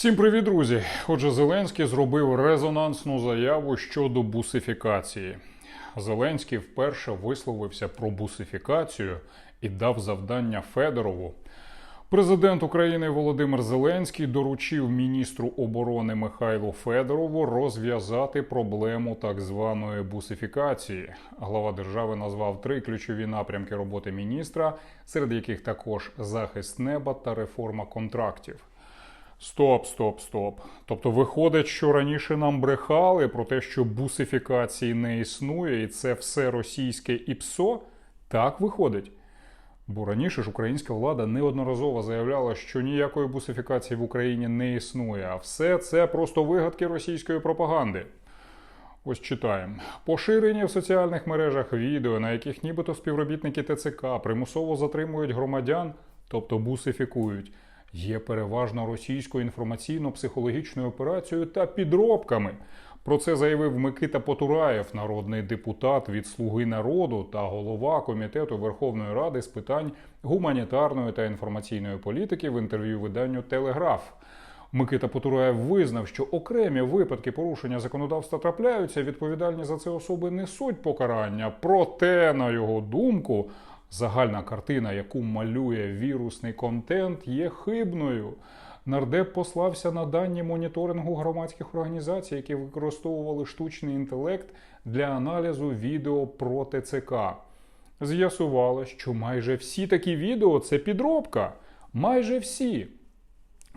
Всім привіт, друзі! Отже, Зеленський зробив резонансну заяву щодо бусифікації. Зеленський вперше висловився про бусифікацію і дав завдання Федорову. Президент України Володимир Зеленський доручив міністру оборони Михайлу Федорову розв'язати проблему так званої бусифікації. Глава держави назвав три ключові напрямки роботи міністра, серед яких також захист неба та реформа контрактів. Стоп, стоп, стоп. Тобто виходить, що раніше нам брехали про те, що бусифікації не існує, і це все російське ІПСО? Так виходить. Бо раніше ж українська влада неодноразово заявляла, що ніякої бусифікації в Україні не існує, а все це просто вигадки російської пропаганди. Ось читаємо. Поширені в соціальних мережах відео, на яких нібито співробітники ТЦК примусово затримують громадян, тобто бусифікують, є переважно російською інформаційно-психологічною операцією та підробками. Про це заявив Микита Потураєв, народний депутат від Слуги народу та голова комітету Верховної Ради з питань гуманітарної та інформаційної політики в інтерв'ю виданню Телеграф. Микита Потураєв визнав, що окремі випадки порушення законодавства трапляються, відповідальні за це особи несуть покарання. Проте, на його думку, загальна картина, яку малює вірусний контент, є хибною. Нардеп послався на дані моніторингу громадських організацій, які використовували штучний інтелект для аналізу відео про ТЦК. З'ясувалось, що майже всі такі відео це підробка. Майже всі.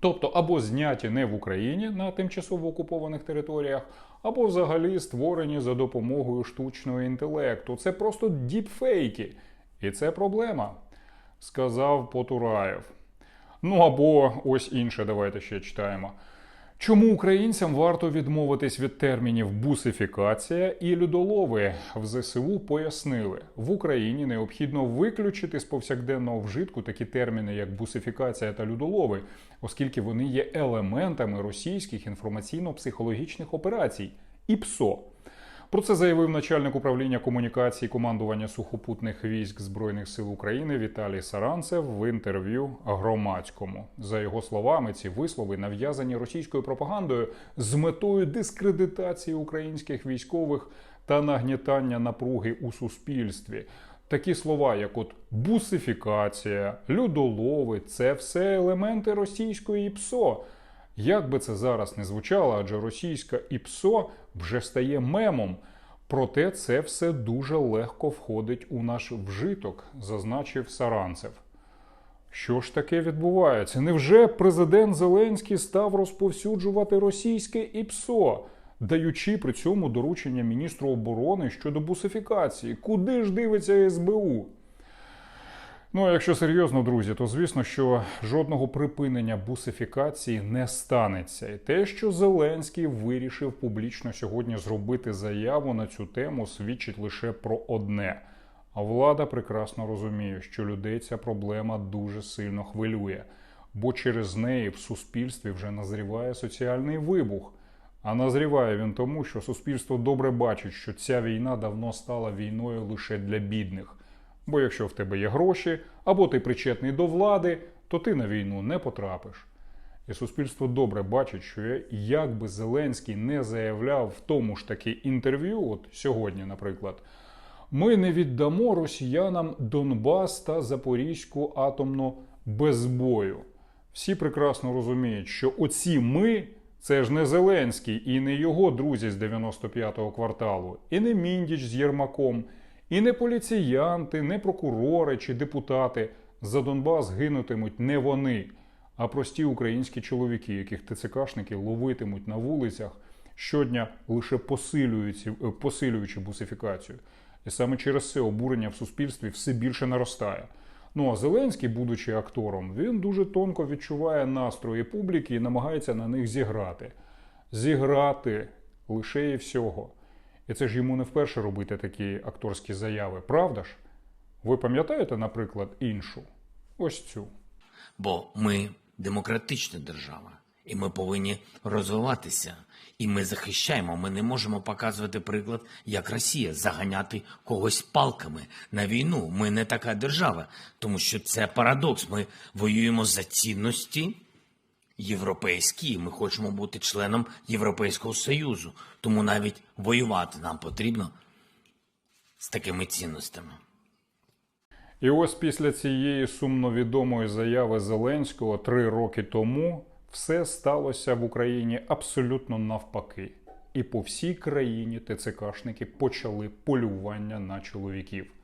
Тобто або зняті не в Україні на тимчасово окупованих територіях, або взагалі створені за допомогою штучного інтелекту. Це просто діпфейки. І це проблема, сказав Потураєв. Ну або ось інше, давайте ще читаємо. Чому українцям варто відмовитись від термінів бусифікація і людолови? В ЗСУ пояснили, в Україні необхідно виключити з повсякденного вжитку такі терміни, як бусифікація та людолови, оскільки вони є елементами російських інформаційно-психологічних операцій ІПСО. Про це заявив начальник управління комунікації командування сухопутних військ Збройних сил України Віталій Саранцев в інтерв'ю громадському. За його словами, ці вислови нав'язані російською пропагандою з метою дискредитації українських військових та нагнітання напруги у суспільстві. Такі слова, як от бусифікація, людолови, це все елементи російської ПСО. Як би це зараз не звучало, адже російська ІПСО вже стає мемом. Проте це все дуже легко входить у наш вжиток, зазначив Саранцев. Що ж таке відбувається? Невже президент Зеленський став розповсюджувати російське ІПСО, даючи при цьому доручення міністру оборони щодо бусифікації? Куди ж дивиться СБУ? Ну, якщо серйозно, друзі, то звісно, що жодного припинення бусифікації не станеться. І те, що Зеленський вирішив публічно сьогодні зробити заяву на цю тему, свідчить лише про одне. А влада прекрасно розуміє, що людей ця проблема дуже сильно хвилює, бо через неї в суспільстві вже назріває соціальний вибух. А назріває він тому, що суспільство добре бачить, що ця війна давно стала війною лише для бідних. Бо якщо в тебе є гроші, або ти причетний до влади, то ти на війну не потрапиш. І суспільство добре бачить, що як би Зеленський не заявляв в тому ж таки інтерв'ю, от сьогодні, наприклад, ми не віддамо росіянам Донбас та Запорізьку атомну без бою. Всі прекрасно розуміють, що оці ми це ж не Зеленський і не його друзі з 95-го кварталу, і не Міндіч з Єрмаком. І не поліціянти, не прокурори чи депутати за Донбас гинутимуть не вони, а прості українські чоловіки, яких ТЦКшники ловитимуть на вулицях щодня лише посилюючи, посилюючи бусифікацію. І саме через це обурення в суспільстві все більше наростає. Ну а Зеленський, будучи актором, він дуже тонко відчуває настрої публіки і намагається на них зіграти. Зіграти лише і всього. І це ж йому не вперше робити такі акторські заяви, правда ж? Ви пам'ятаєте, наприклад, іншу? Ось цю. Бо ми демократична держава, і ми повинні розвиватися. І ми захищаємо. Ми не можемо показувати приклад, як Росія заганяти когось палками на війну. Ми не така держава, тому що це парадокс. Ми воюємо за цінності, європейські. Ми хочемо бути членом Європейського Союзу. Тому навіть воювати нам потрібно з такими цінностями. І ось після цієї сумновідомої заяви Зеленського три роки тому все сталося в Україні абсолютно навпаки. І по всій країні ТЦКшники почали полювання на чоловіків.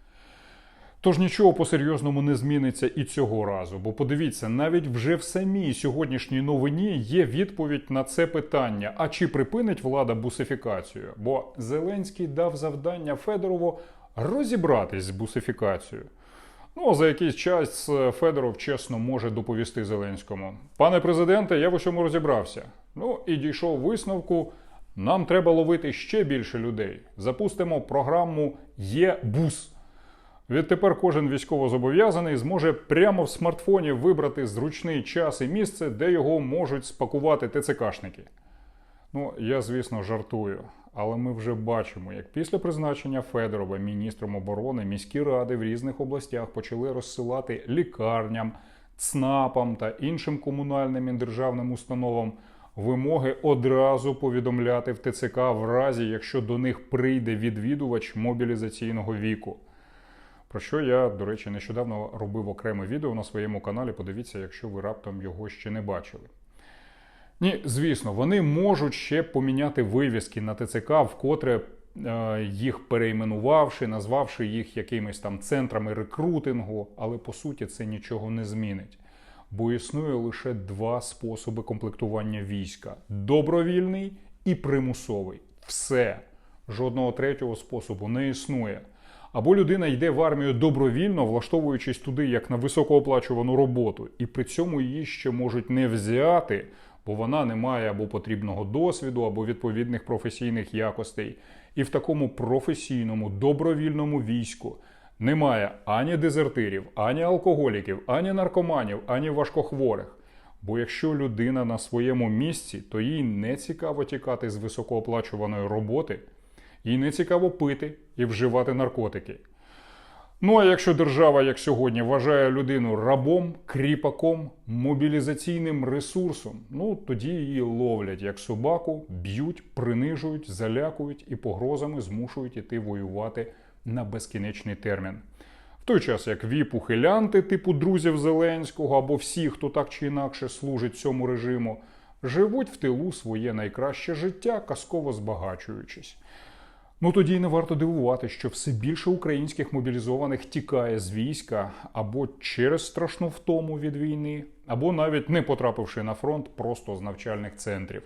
Тож нічого по-серйозному не зміниться і цього разу. Бо подивіться, навіть вже в самій сьогоднішній новині є відповідь на це питання: а чи припинить влада бусифікацію? Бо Зеленський дав завдання Федорову розібратись з бусифікацією. Ну, а за якийсь час Федоров чесно може доповісти Зеленському: Пане президенте, я в усьому розібрався. Ну і дійшов висновку. Нам треба ловити ще більше людей. Запустимо програму Є-бус. Відтепер кожен військовозобов'язаний зможе прямо в смартфоні вибрати зручний час і місце, де його можуть спакувати ТЦКшники. Ну, я, звісно, жартую, але ми вже бачимо, як після призначення Федорова міністром оборони міські ради в різних областях почали розсилати лікарням, ЦНАПам та іншим комунальним і державним установам вимоги одразу повідомляти в ТЦК в разі, якщо до них прийде відвідувач мобілізаційного віку. Про що я, до речі, нещодавно робив окреме відео на своєму каналі. Подивіться, якщо ви раптом його ще не бачили. Ні, звісно, вони можуть ще поміняти вивіски на ТЦК, вкотре е, їх перейменувавши, назвавши їх якимись там центрами рекрутингу, але по суті це нічого не змінить. Бо існує лише два способи комплектування війська: добровільний і примусовий. Все. Жодного третього способу не існує. Або людина йде в армію добровільно, влаштовуючись туди як на високооплачувану роботу, і при цьому її ще можуть не взяти, бо вона не має або потрібного досвіду, або відповідних професійних якостей. І в такому професійному добровільному війську немає ані дезертирів, ані алкоголіків, ані наркоманів, ані важкохворих. Бо якщо людина на своєму місці, то їй не цікаво тікати з високооплачуваної роботи, їй не цікаво пити і вживати наркотики. Ну а якщо держава, як сьогодні, вважає людину рабом, кріпаком, мобілізаційним ресурсом, ну тоді її ловлять як собаку, б'ють, принижують, залякують і погрозами змушують іти воювати на безкінечний термін. В той час як віп-ухилянти, типу друзів Зеленського або всі, хто так чи інакше служить цьому режиму, живуть в тилу своє найкраще життя, казково збагачуючись. Ну тоді й не варто дивувати, що все більше українських мобілізованих тікає з війська або через страшну втому від війни, або навіть не потрапивши на фронт просто з навчальних центрів.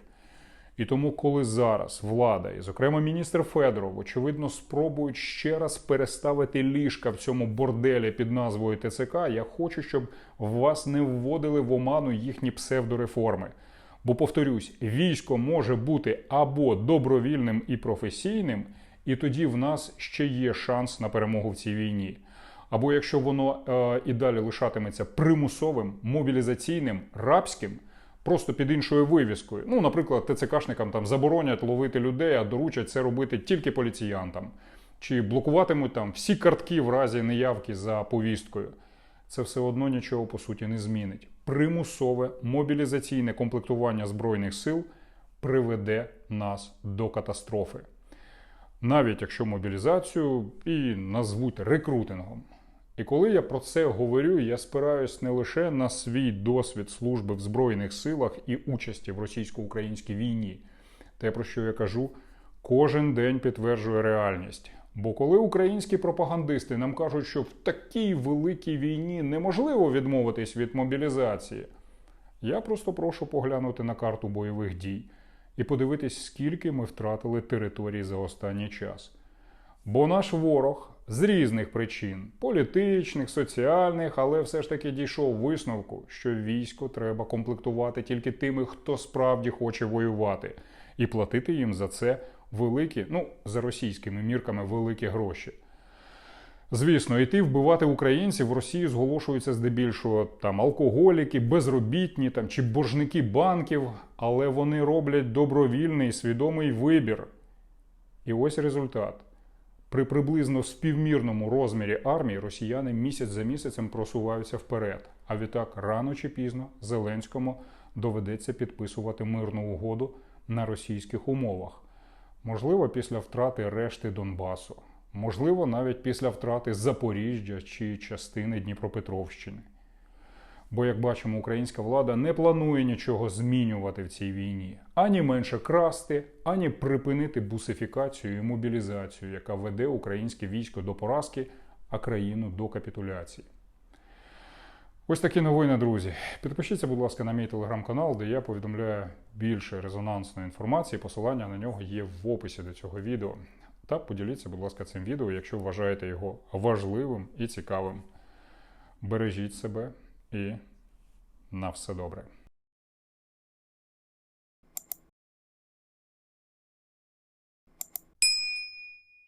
І тому, коли зараз влада, і, зокрема, міністр Федоров, очевидно, спробують ще раз переставити ліжка в цьому борделі під назвою ТЦК, я хочу, щоб вас не вводили в оману їхні псевдореформи. Бо, повторюсь, військо може бути або добровільним і професійним, і тоді в нас ще є шанс на перемогу в цій війні. Або якщо воно е, і далі лишатиметься примусовим, мобілізаційним, рабським, просто під іншою вивіскою. Ну, наприклад, ТЦКшникам там заборонять ловити людей, а доручать це робити тільки поліціянтам, чи блокуватимуть там всі картки в разі неявки за повісткою. Це все одно нічого по суті не змінить. Примусове мобілізаційне комплектування збройних сил приведе нас до катастрофи. Навіть якщо мобілізацію і назвуть рекрутингом. І коли я про це говорю, я спираюсь не лише на свій досвід служби в Збройних силах і участі в російсько-українській війні. Те, про що я кажу, кожен день підтверджує реальність. Бо коли українські пропагандисти нам кажуть, що в такій великій війні неможливо відмовитись від мобілізації, я просто прошу поглянути на карту бойових дій і подивитись, скільки ми втратили територій за останній час. Бо наш ворог з різних причин політичних, соціальних, але все ж таки дійшов висновку, що військо треба комплектувати тільки тими, хто справді хоче воювати, і платити їм за це великі, ну за російськими мірками, великі гроші. Звісно, йти вбивати українців в Росії зголошуються здебільшого там алкоголіки, безробітні там чи боржники банків, але вони роблять добровільний свідомий вибір. І ось результат. При приблизно співмірному розмірі армії росіяни місяць за місяцем просуваються вперед. А відтак рано чи пізно Зеленському доведеться підписувати мирну угоду на російських умовах. Можливо, після втрати решти Донбасу, можливо, навіть після втрати Запоріжжя чи частини Дніпропетровщини. Бо, як бачимо, українська влада не планує нічого змінювати в цій війні, ані менше красти, ані припинити бусифікацію і мобілізацію, яка веде українське військо до поразки, а країну до капітуляції. Ось такі новини, друзі. Підпишіться, будь ласка, на мій телеграм-канал, де я повідомляю більше резонансної інформації. Посилання на нього є в описі до цього відео. Та поділіться, будь ласка, цим відео, якщо вважаєте його важливим і цікавим. Бережіть себе і на все добре.